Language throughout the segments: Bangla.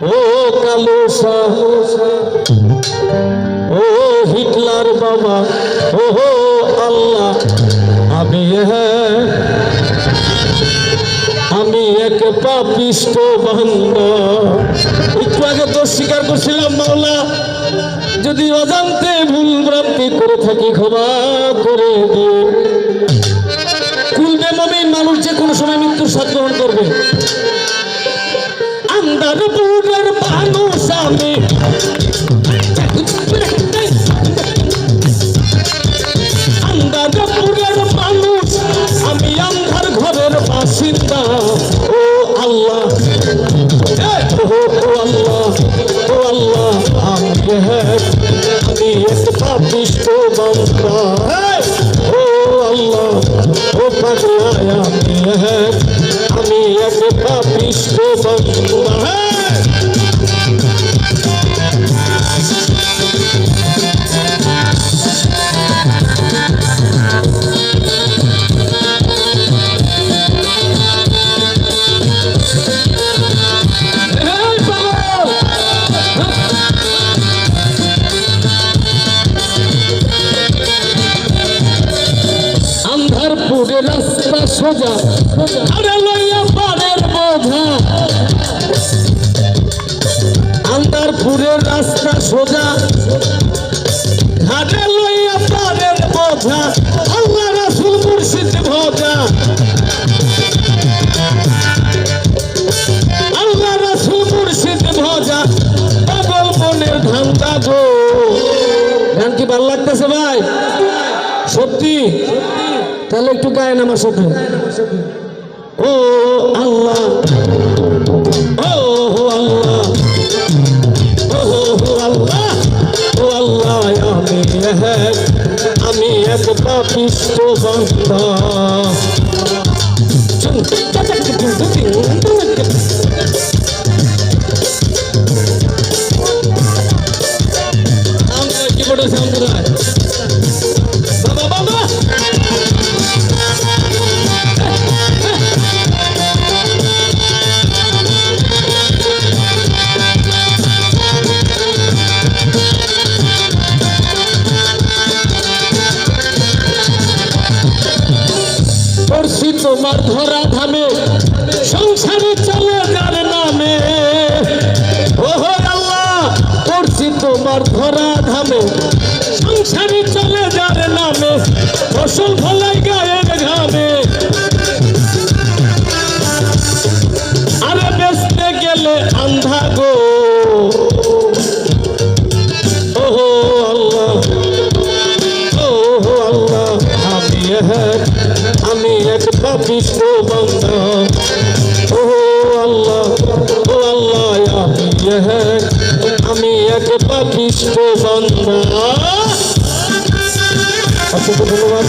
ও কালুসা ও হিটলার বাবা ও আল্লাহ, আমি হ্যাঁ আমি এক পাপিষ্ট বান্দা একটু আগে তো স্বীকার করছিলাম, মাওলা যদি অজান্তে ভুল ভ্রান্তি করে থাকি, ক্ষমা করে দিয়ে কুলবে মমিন মানুষ যে কোনো সময় মৃত্যুর স্বাদ গ্রহণ করবে। আন্দারপুরের মানুষ আমি। আন্দারপুরের মানুষ আমি আন্ধার ঘরের বাসিন্দা। ও ও ও আল্লাহ। ও পাগলায় আমি হ্যাঁ আমি এক পাপিষ্ট সোজা। আরে লইয়া পারের বোঝা। আন্ধারপুরের রাস্তা সোজা। ঘাটে লইয়া পারের বোঝা। আল্লাহ রাসুল মুর্শিদ ভোজা। আল্লাহ রাসুল মুর্শিদ ভোজা। পাগল মনের ধান্দা গো। গান কি ভালো লাগতেছে ভাই? সত্যি? তাহলে একটু গায়েন আমার সাথে ও আল্লাহ। ও আল্লাহ। ও আল্লাহ। ও আল্লাহ, আমি আমরা কি বলে সামনে ধরা ধামে, সংসারে চলে যার নামে। ও হো আল্লাহ পড়ছি তোমার ধরা ধামে, সংসারে চলে যার নামে, ফসল ফলাই গায়ের ঘামে। আরে বেসতে গেলে আন্ধা গো পাপিষ্ট বান্দা। ও আল্লাহ ও আল্লাহ আমি এক আমি এক পাপিষ্ট বান্দা। অসংখ্য ধন্যবাদ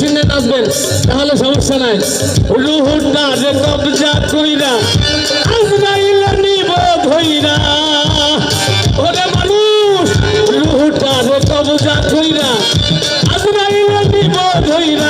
শূন্য নাচবেন তাহলে সমস্যা নাই। রুহুটারে কবজা কইরা, আজরাইল নিব ধইরা। মানুষ রুহুটারে কবজা কইরা, আজরাইল নিব ধইরা।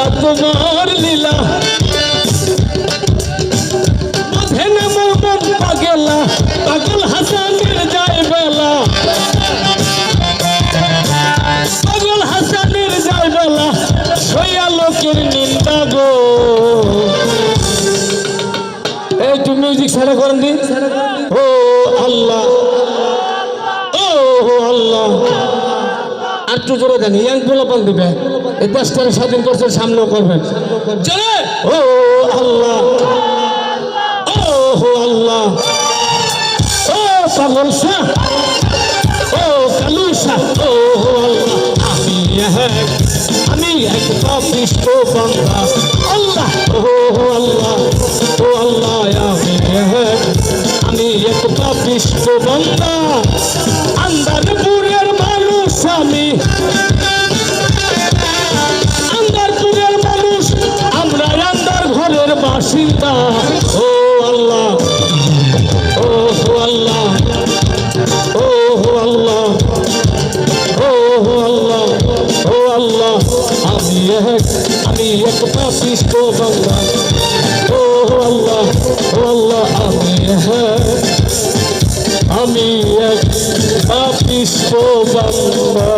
লীলা, তোমার লীলা। মাঝে নামো মন পাগেলা, পাগল হাসানের যায় বেলা। পাগল হাসানের যায় বেলা সইয়া লোকের নিন্দা গো। এই, তুমি মিউজিক সারা করেন দিন ও আল্লাহ। ও আল্লাহ। একটু জোরে দেন, ইয়াং পোলাপান দিবে। এই দেশটারে স্বাধীন করছে, সামনেও করবেন ও আল্লাহ! ও আল্লাহ! ও পাগল ও কালু শাহ ও আল্লাহ! আমি এক আমি এক আল্লাহ! ও আল্লাহ! ও আল্লাহ, আমি আমি এক বান্দা। মানুষ আমি। আন্দারপুরের মানুষ, আমরা আন্দার ঘরের বাসিন্দা। ও আল্লাহ ও আল্লাহ ও আল্লাহ ও আল্লাহ ও আল্লাহ। আমি এক আমি এক পাপিষ্ট বাংলা ও আল্লাহ ও আল্লাহ, আমি এক আমি এক পাপিষ্ট বাংলা